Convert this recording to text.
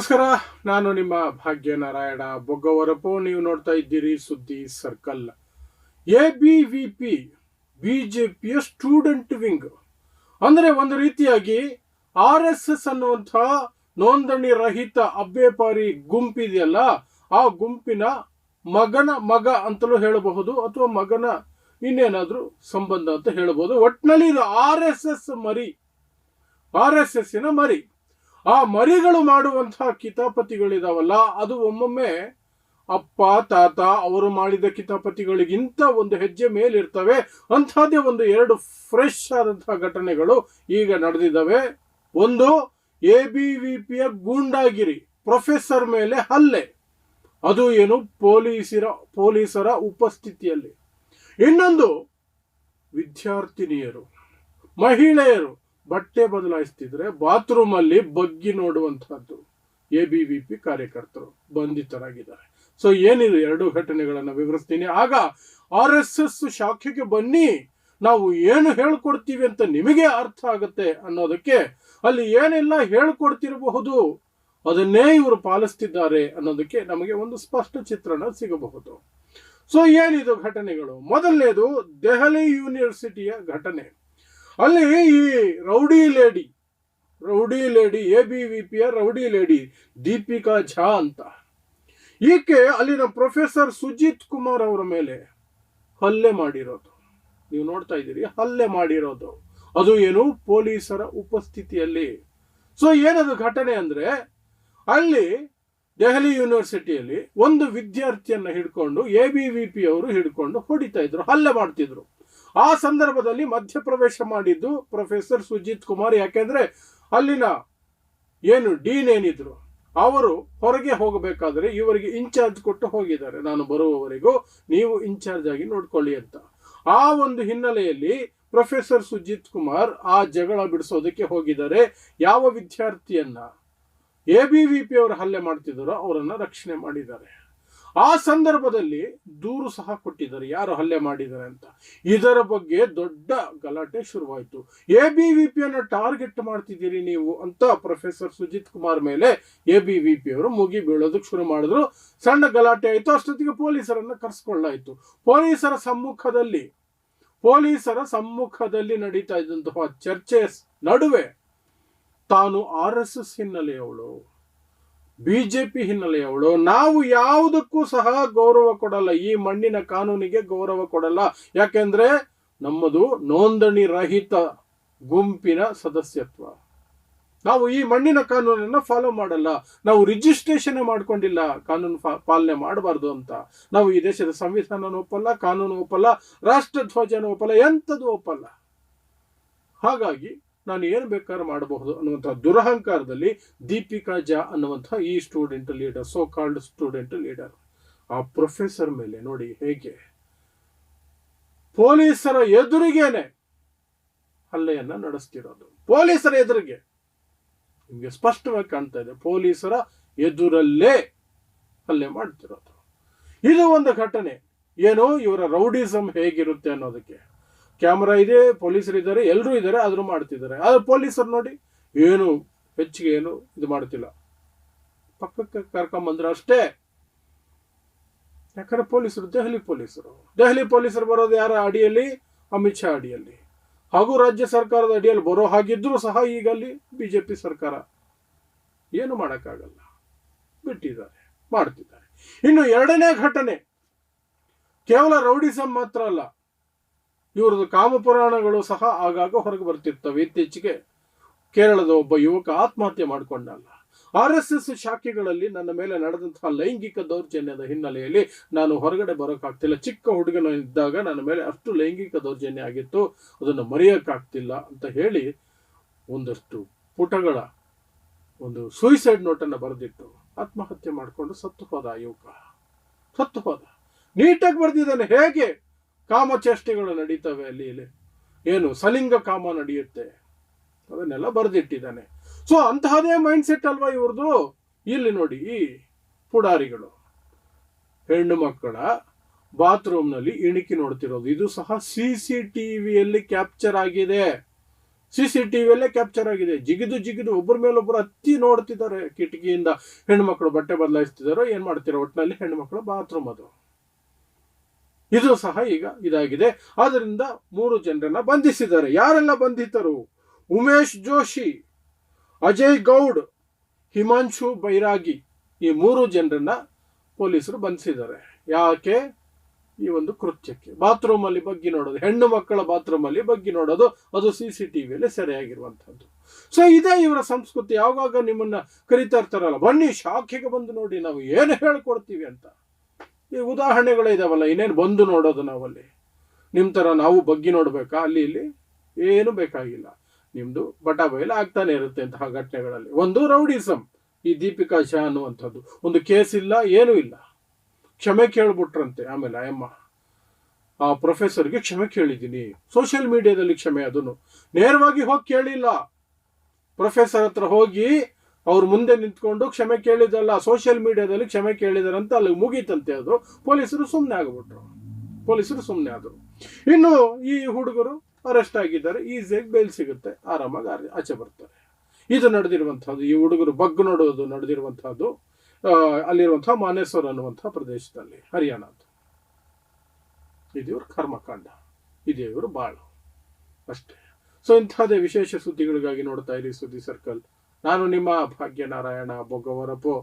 ನಮಸ್ಕಾರ, ನಾನು ನಿಮ್ಮ ಭಾಗ್ಯನಾರಾಯಣ ಬೊಗ್ಗವರಪು. ನೀವು ನೋಡ್ತಾ ಇದ್ದೀರಿ ಸುದ್ದಿ circle. A B V P ಬಿಜೆಪಿಯ ಸ್ಟೂಡೆಂಟ್ ವಿಂಗ್ ಅಂದರೆ ಒಂದು ರೀತಿಯಾಗಿ ಆರ್ ಎಸ್ ಎಸ್ ಅನ್ನುವಂತಹ ನೋಂದಣಿ ರಹಿತ ಅಬ್ಬೇಪಾರಿ ಗುಂಪಿದೆಯಲ್ಲ ಆ ಗುಂಪಿನ ಮಗನ ಮಗ ಅಂತಲೂ ಹೇಳಬಹುದು, ಅಥವಾ ಮಗನ ಇನ್ನೇನಾದರೂ ಸಂಬಂಧ ಅಂತ ಹೇಳಬಹುದು. ಒಟ್ನಲ್ಲಿ ಇದು ಆರ್ ಎಸ್ ಎಸ್ ಮರಿ, ಆರ್ ಎಸ್ ಎಸ್ಸಿನ ಮರಿ. ಆ ಮರಿಗಳು ಮಾಡುವಂತಹ ಕಿತಾಪತಿಗಳಿದಾವಲ್ಲ, ಅದು ಒಮ್ಮೊಮ್ಮೆ ಅಪ್ಪ, ತಾತ ಅವರು ಮಾಡಿದ ಕಿತಾಪತಿಗಳಿಗಿಂತ ಒಂದು ಹೆಜ್ಜೆ ಮೇಲಿರ್ತವೆ. ಅಂಥದ್ದೇ ಒಂದು ಎರಡು ಫ್ರೆಶ್ ಆದಂತಹ ಘಟನೆಗಳು ಈಗ ನಡೆದಿದ್ದಾವೆ. ಒಂದು, ಎ ಬಿ ವಿ ಪಿಯ ಗೂಂಡಾಗಿರಿ ಪ್ರೊಫೆಸರ್ ಮೇಲೆ ಹಲ್ಲೆ. ಅದು ಏನು ಪೊಲೀಸರ ಪೊಲೀಸರ ಉಪಸ್ಥಿತಿಯಲ್ಲಿ. ಇನ್ನೊಂದು, ವಿದ್ಯಾರ್ಥಿನಿಯರು, ಮಹಿಳೆಯರು. ಬಟ್ಟೆ ಬದಲಾಯಿಸ್ತಿದ್ರೆ ಬಾತ್ರೂಮ್ ಅಲ್ಲಿ ಬಗ್ಗಿ ನೋಡುವಂತಹದ್ದು ಎ ಬಿ ವಿ ಪಿ ಕಾರ್ಯಕರ್ತರು ಬಂಧಿತರಾಗಿದ್ದಾರೆ. ಸೊ ಏನಿದೆ ಎರಡು ಘಟನೆಗಳನ್ನು ವಿವರಿಸ್ತೀನಿ. ಆಗ ಆರ್ ಎಸ್ ಎಸ್ ಶಾಖೆಗೆ ಬನ್ನಿ. ನಾವು ಏನು ಹೇಳ್ಕೊಡ್ತೀವಿ ಅಂತ ನಿಮಗೆ ಅರ್ಥ ಆಗುತ್ತೆ ಅನ್ನೋದಕ್ಕೆ ಅಲ್ಲಿ ಏನೆಲ್ಲ ಹೇಳ್ಕೊಡ್ತಿರಬಹುದು ಅದನ್ನೇ ಇವರು ಪಾಲಿಸ್ತಿದ್ದಾರೆ ಅನ್ನೋದಕ್ಕೆ ನಮಗೆ ಒಂದು ಸ್ಪಷ್ಟ ಚಿತ್ರಣ ಸಿಗಬಹುದು. ಸೊ ಏನಿದು ಘಟನೆಗಳು? ಮೊದಲನೇದು ದೆಹಲಿ ಯೂನಿವರ್ಸಿಟಿಯ ಘಟನೆ. ಅಲ್ಲಿ ಈ rowdy lady rowdy lady, A B V ಪಿಯ ರೌಡಿ ಲೇಡಿ, ದೀಪಿಕಾ ಝಾ ಅಂತ. ಈಕೆ ಅಲ್ಲಿನ ಪ್ರೊಫೆಸರ್ ಸುಜಿತ್ ಕುಮಾರ್ ಅವರ ಮೇಲೆ ಹಲ್ಲೆ ಮಾಡಿರೋದು. ನೀವು ನೋಡ್ತಾ ಇದ್ದೀರಿ, ಹಲ್ಲೆ ಮಾಡಿರೋದು. ಅದು ಏನು? ಪೊಲೀಸರ ಉಪಸ್ಥಿತಿಯಲ್ಲಿ. ಸೊ ಏನದು ಘಟನೆ ಅಂದ್ರೆ, ಅಲ್ಲಿ ದೆಹಲಿ ಯೂನಿವರ್ಸಿಟಿಯಲ್ಲಿ ಒಂದು ವಿದ್ಯಾರ್ಥಿಯನ್ನ ಹಿಡ್ಕೊಂಡು ಎ ಬಿ ವಿ ಪಿ ಅವರು ಹಿಡ್ಕೊಂಡು ಹೊಡಿತಾ ಇದ್ರು, ಹಲ್ಲೆ ಮಾಡ್ತಿದ್ರು. ಆ ಸಂದರ್ಭದಲ್ಲಿ ಮಧ್ಯಪ್ರವೇಶ ಮಾಡಿದ್ದು ಪ್ರೊಫೆಸರ್ ಸುಜಿತ್ ಕುಮಾರ್. ಯಾಕೆಂದ್ರೆ ಅಲ್ಲಿನ ಏನು ಡೀನ್ ಏನಿದ್ರು, ಅವರು ಹೊರಗೆ ಹೋಗಬೇಕಾದ್ರೆ ಇವರಿಗೆ ಇನ್ಚಾರ್ಜ್ ಕೊಟ್ಟು ಹೋಗಿದ್ದಾರೆ. ನಾನು ಬರುವವರೆಗೂ ನೀವು ಇನ್ಚಾರ್ಜ್ ಆಗಿ ನೋಡ್ಕೊಳ್ಳಿ ಅಂತ. ಆ ಒಂದು ಹಿನ್ನೆಲೆಯಲ್ಲಿ ಪ್ರೊಫೆಸರ್ ಸುಜಿತ್ ಕುಮಾರ್ ಆ ಜಗಳ ಬಿಡಿಸೋದಕ್ಕೆ ಹೋಗಿದ್ದಾರೆ. ಯಾವ ವಿದ್ಯಾರ್ಥಿಯನ್ನ ಎ ಬಿ ವಿ ಪಿ ಅವರು ಹಲ್ಲೆ ಮಾಡ್ತಿದ್ದಾರೋ ಅವರನ್ನ ರಕ್ಷಣೆ ಮಾಡಿದ್ದಾರೆ. ಆ ಸಂದರ್ಭದಲ್ಲಿ ದೂರು ಸಹ ಕೊಟ್ಟಿದ್ದಾರೆ. ಯಾರು ಹಲ್ಲೆ ಮಾಡಿದ್ದಾರೆ ಅಂತ. ಇದರ ಬಗ್ಗೆ ದೊಡ್ಡ ಗಲಾಟೆ ಶುರುವಾಯಿತು. ಎ ಬಿ ವಿ ಪಿಯನ್ನು ಟಾರ್ಗೆಟ್ ಮಾಡ್ತಿದ್ದೀರಿ ನೀವು ಅಂತ ಪ್ರೊಫೆಸರ್ ಸುಜಿತ್ ಕುಮಾರ್ ಮೇಲೆ ಎ ಬಿ ವಿ ಪಿ ಅವರು ಮುಗಿ ಬೀಳೋದಕ್ಕೆ ಶುರು ಮಾಡಿದ್ರು. ಸಣ್ಣ ಗಲಾಟೆ ಆಯಿತು. ಅಷ್ಟೊತ್ತಿಗೆ ಪೊಲೀಸರನ್ನು ಕರೆಸ್ಕೊಳ್ಳಾಯಿತು ಪೊಲೀಸರ ಸಮ್ಮುಖದಲ್ಲಿ ಪೊಲೀಸರ ಸಮ್ಮುಖದಲ್ಲಿ ನಡೀತಾ ಇದ್ದಂತಹ ಚರ್ಚೆ ನಡುವೆ ತಾನು ಆರ್ ಎಸ್ ಎಸ್ ಹಿನ್ನೆಲೆಯವಳು. ಬಿಜೆಪಿ ಹಿನ್ನೆಲೆಯವಳು. ನಾವು ಯಾವುದಕ್ಕೂ ಸಹ ಗೌರವ ಕೊಡಲ್ಲ. ಈ ಮಣ್ಣಿನ ಕಾನೂನಿಗೆ ಗೌರವ ಕೊಡಲ್ಲ. ಯಾಕೆಂದ್ರೆ ನಮ್ಮದು ನೋಂದಣಿ ರಹಿತ ಗುಂಪಿನ ಸದಸ್ಯತ್ವ. ನಾವು ಈ ಮಣ್ಣಿನ ಕಾನೂನನ್ನ ಫಾಲೋ ಮಾಡಲ್ಲ. ನಾವು ರಿಜಿಸ್ಟ್ರೇಷನ್ ಮಾಡ್ಕೊಂಡಿಲ್ಲ. ಕಾನೂನು ಪಾಲನೆ ಮಾಡಬಾರ್ದು ಅಂತ. ನಾವು ಈ ದೇಶದ ಸಂವಿಧಾನ ಒಪ್ಪಲ್ಲ, ಕಾನೂನು ಒಪ್ಪಲ್ಲ, ರಾಷ್ಟ್ರ ಧ್ವಜನ ಒಪ್ಪಲ್ಲ, ಎಂಥದ್ದು ಒಪ್ಪಲ್ಲ. ಹಾಗಾಗಿ ನಾನು ಏನು ಬೇಕಾದ್ರೂ ಮಾಡಬಹುದು ಅನ್ನುವಂಥ ದುರಹಂಕಾರದಲ್ಲಿ ದೀಪಿಕಾ ಜಾ ಅನ್ನುವಂಥ ಈ student leader so called student leader ಆ ಪ್ರೊಫೆಸರ್ ಮೇಲೆ ನೋಡಿ ಹೇಗೆ ಪೊಲೀಸರ ಎದುರಿಗೇನೆ ಹಲ್ಲೆಯನ್ನ ನಡೆಸ್ತಿರೋದು. ಪೊಲೀಸರ ಎದುರಿಗೆ. ನಿಮಗೆ ಸ್ಪಷ್ಟವಾಗಿ ಕಾಣ್ತಾ ಇದೆ, ಪೊಲೀಸರ ಎದುರಲ್ಲೇ ಹಲ್ಲೆ ಮಾಡ್ತಿರೋದು. ಇದು ಒಂದು ಘಟನೆ. ಏನು ಇವರ ರೌಡಿಸಮ್ ಹೇಗಿರುತ್ತೆ ಅನ್ನೋದಕ್ಕೆ. ಕ್ಯಾಮ್ರಾ ಇದೆ, ಪೊಲೀಸರು ಇದ್ದಾರೆ ಎಲ್ಲರೂ ಇದ್ದಾರೆ, ಆದರೂ ಮಾಡ್ತಿದ್ದಾರೆ. ಆದ್ರೆ ಪೊಲೀಸರು ನೋಡಿ ಏನು, ಹೆಚ್ಚಿಗೆ ಏನು ಇದು ಮಾಡ್ತಿಲ್ಲ. ಪಕ್ಕಕ್ಕೆ ಕರ್ಕೊಂಬಂದ್ರೆ ಅಷ್ಟೇ. ಯಾಕಂದ್ರೆ ಪೊಲೀಸರು, ದೆಹಲಿ ಪೊಲೀಸರು. ದೆಹಲಿ ಪೊಲೀಸರು ಬರೋದು ಯಾರ ಅಡಿಯಲ್ಲಿ? ಅಮಿತ್ ಶಾ ಅಡಿಯಲ್ಲಿ. ಹಾಗೂ ರಾಜ್ಯ ಸರ್ಕಾರದ ಅಡಿಯಲ್ಲಿ ಬರೋ ಹಾಗಿದ್ರೂ ಸಹ ಈಗ ಅಲ್ಲಿ ಬಿಜೆಪಿ ಸರ್ಕಾರ ಏನು ಮಾಡೋಕ್ಕಾಗಲ್ಲ. ಬಿಟ್ಟಿದ್ದಾರೆ, ಮಾಡ್ತಿದ್ದಾರೆ. ಇನ್ನು ಎರಡನೇ ಘಟನೆ, ಕೇವಲ ರೌಡಿಸಂ ಮಾತ್ರ ಅಲ್ಲ. ಇವ್ರದ್ದು ಕಾಮಪುರಾಣಗಳು ಸಹ ಆಗಾಗ ಹೊರಗೆ ಬರ್ತಿರ್ತವೆ. ಇತ್ತೀಚೆಗೆ ಕೇರಳದ ಒಬ್ಬ ಯುವಕ ಆತ್ಮಹತ್ಯೆ ಮಾಡಿಕೊಂಡಲ್ಲ ಆರ್ ಎಸ್ ಎಸ್ ಶಾಖೆಗಳಲ್ಲಿ ನನ್ನ ಮೇಲೆ ನಡೆದಂತಹ ಲೈಂಗಿಕ ದೌರ್ಜನ್ಯದ ಹಿನ್ನೆಲೆಯಲ್ಲಿ ನಾನು ಹೊರಗಡೆ ಬರೋಕ್ಕಾಗ್ತಿಲ್ಲ. ಚಿಕ್ಕ ಹುಡುಗನ ಇದ್ದಾಗ ನನ್ನ ಮೇಲೆ ಅಷ್ಟು ಲೈಂಗಿಕ ದೌರ್ಜನ್ಯ ಆಗಿತ್ತು. ಅದನ್ನು ಮರೆಯೋಕ್ಕಾಗ್ತಿಲ್ಲ ಅಂತ ಹೇಳಿ ಒಂದಷ್ಟು ಪುಟಗಳ ಒಂದು ಸೂಯಿಸೈಡ್ ನೋಟನ್ನು ಬರೆದಿಟ್ಟು ಆತ್ಮಹತ್ಯೆ ಮಾಡಿಕೊಂಡು ಸತ್ತು ಹೋದ ಯುವಕ. ಸತ್ತು ಹೋದ. ನೀಟಾಗಿ ಬರೆದಿದ್ದಾನೆ. ಹೇಗೆ? ಕಾಮಚೇಷ್ಟೆಗಳು ನಡೀತವೆ ಅಲ್ಲಿ ಇಲ್ಲಿ ಏನು? ಸಲಿಂಗ ಕಾಮ ನಡೆಯುತ್ತೆ. ಅದನ್ನೆಲ್ಲ ಬರೆದಿಟ್ಟಿದ್ದಾನೆ. ಸೊ ಅಂತಹದೇ ಮೈಂಡ್ ಸೆಟ್ ಅಲ್ವಾ ಇವ್ರದ್ದು ಇಲ್ಲಿ ನೋಡಿ, ಈ ಪುಡಾರಿಗಳು. ಹೆಣ್ಣು ಮಕ್ಕಳ ಬಾತ್ರೂಮ್ನಲ್ಲಿ ಇಣಿಕಿ ನೋಡ್ತಿರೋದು. ಇದು ಸಹ ಸಿ ಸಿ ಟಿವಿಯಲ್ಲಿ ಕ್ಯಾಪ್ಚರ್ ಆಗಿದೆ. ಸಿ ಸಿ ಟಿವಿಯಲ್ಲೇ ಕ್ಯಾಪ್ಚರ್ ಆಗಿದೆ. ಜಿಗಿದು ಜಿಗಿದು ಒಬ್ಬರ ಮೇಲೊಬ್ಬರು ಹತ್ತಿ ನೋಡ್ತಿದ್ದಾರೆ ಕಿಟಕಿಯಿಂದ. ಹೆಣ್ಮಕ್ಳು ಬಟ್ಟೆ ಬದಲಾಯಿಸ್ತಿದಾರೋ ಏನು ಮಾಡ್ತಿರೋ ಒಟ್ಟಿನಲ್ಲಿ ಹೆಣ್ಮಕ್ಳು ಬಾತ್ರೂಮ್ ಅದು. ಇದು ಸಹ ಈಗ ಇದಾಗಿದೆ. ಆದ್ದರಿಂದ ಮೂರು ಜನರನ್ನ ಬಂಧಿಸಿದ್ದಾರೆ. ಯಾರೆಲ್ಲ ಬಂಧಿತರು? ಉಮೇಶ್ ಜೋಶಿ, ಅಜಯ್ ಗೌಡ್, ಹಿಮಾಂಶು ಬೈರಾಗಿ ಈ ಮೂರು ಜನರನ್ನ ಪೊಲೀಸರು ಬಂಧಿಸಿದ್ದಾರೆ. ಯಾಕೆ? ಈ ಒಂದು ಕೃತ್ಯಕ್ಕೆ. ಬಾತ್ರೂಮ್ ಅಲ್ಲಿ ಬಗ್ಗಿ ನೋಡೋದು, ಹೆಣ್ಣು ಮಕ್ಕಳ ಬಾತ್ರೂಮ್ ಅಲ್ಲಿ ಬಗ್ಗಿ ನೋಡೋದು, ಅದು ಸಿ ಸಿ ಟಿ ವಿಯಲ್ಲಿ ಸೆರೆಯಾಗಿರುವಂತಹದ್ದು. ಸೊ ಇದೇ ಇವರ ಸಂಸ್ಕೃತಿ. ಯಾವಾಗ ನಿಮ್ಮನ್ನ ಕರಿತಾ ಇರ್ತಾರಲ್ಲ, ಬನ್ನಿ ಶಾಖೆಗೆ ಬಂದು ನೋಡಿ ನಾವು ಏನು ಹೇಳ್ಕೊಡ್ತೀವಿ ಅಂತ. ಈ ಉದಾಹರಣೆಗಳೇ ಇದಾವಲ್ಲ, ಇನ್ನೇನು ಬಂದು ನೋಡೋದು ನಾವಲ್ಲಿ? ನಿಮ್ಮ ಥರ ನಾವು ಬಗ್ಗಿ ನೋಡಬೇಕಾ? ಅಲ್ಲಿ ಇಲ್ಲಿ ಏನು ಬೇಕಾಗಿಲ್ಲ. ನಿಮ್ಮದು ಬಟ ಬಯಲು ಆಗ್ತಾನೆ ಇರುತ್ತೆ ಅಂತಹ ಘಟನೆಗಳಲ್ಲಿ. ಒಂದು ರೌಡಿಸಮ್ ಈ ದೀಪಿಕಾ ಶಾ ಅನ್ನುವಂಥದ್ದು. ಒಂದು ಕೇಸ್ ಇಲ್ಲ, ಏನೂ ಇಲ್ಲ. ಕ್ಷಮೆ ಕೇಳ್ಬಿಟ್ರಂತೆ. ಆಮೇಲೆ ಅಯ್ಯಮ್ಮ ಆ ಪ್ರೊಫೆಸರ್ಗೆ ಕ್ಷಮೆ ಕೇಳಿದ್ದೀನಿ. ಸೋಷಿಯಲ್ ಮೀಡಿಯಾದಲ್ಲಿ ಕ್ಷಮೆ ಅದನ್ನು. ನೇರವಾಗಿ ಹೋಗಿ ಕೇಳಿಲ್ಲ. ಪ್ರೊಫೆಸರ್ ಹತ್ರ ಹೋಗಿ ಅವ್ರ ಮುಂದೆ ನಿಂತ್ಕೊಂಡು ಕ್ಷಮೆ ಕೇಳಿದಲ್ಲ ಸೋಷಿಯಲ್ ಮೀಡಿಯಾದಲ್ಲಿ ಕ್ಷಮೆ ಕೇಳಿದಾರಂತ ಅಲ್ಲಿ ಮುಗೀತಂತೆ ಅದು. ಪೊಲೀಸರು ಸುಮ್ಮನೆ ಆಗ್ಬಿಟ್ರು. ಪೊಲೀಸರು ಸುಮ್ಮನೆ ಆದರು. ಇನ್ನು ಈ ಹುಡುಗರು ಅರೆಸ್ಟ್ ಆಗಿದ್ದಾರೆ. ಈಸಿಯಾಗಿ ಬೇಲ್ ಸಿಗುತ್ತೆ. ಆರಾಮಾಗಿ ಆರ್- ಆಚೆ ಬರ್ತಾರೆ. ಇದು ನಡೆದಿರುವಂತಹದ್ದು ಈ ಹುಡುಗರು ಬಗ್ಗು ನೋಡೋದು ನಡೆದಿರುವಂತಹದ್ದು ಅಲ್ಲಿರುವಂತಹ ಮಾನೇಶ್ವರ ಅನ್ನುವಂತಹ ಪ್ರದೇಶದಲ್ಲಿ, ಹರಿಯಾಣ ಅಂತ. ಇದು ಇವ್ರ ಕರ್ಮಕಾಂಡ. ಇದು ಇವರು ಬಾಳು. ಅಷ್ಟೇ. ಸೊ ಇಂತಹದೇ ವಿಶೇಷ ಸುದ್ದಿಗಳಿಗಾಗಿ ನೋಡ್ತಾ ಇರಿ ಸುದ್ದಿ ಸರ್ಕಲ್ ನಾನು ನಿಮ್ಮ ಭಾಗ್ಯನಾರಾಯಣ ಬೊಗ್ಗವರಪ್ಪು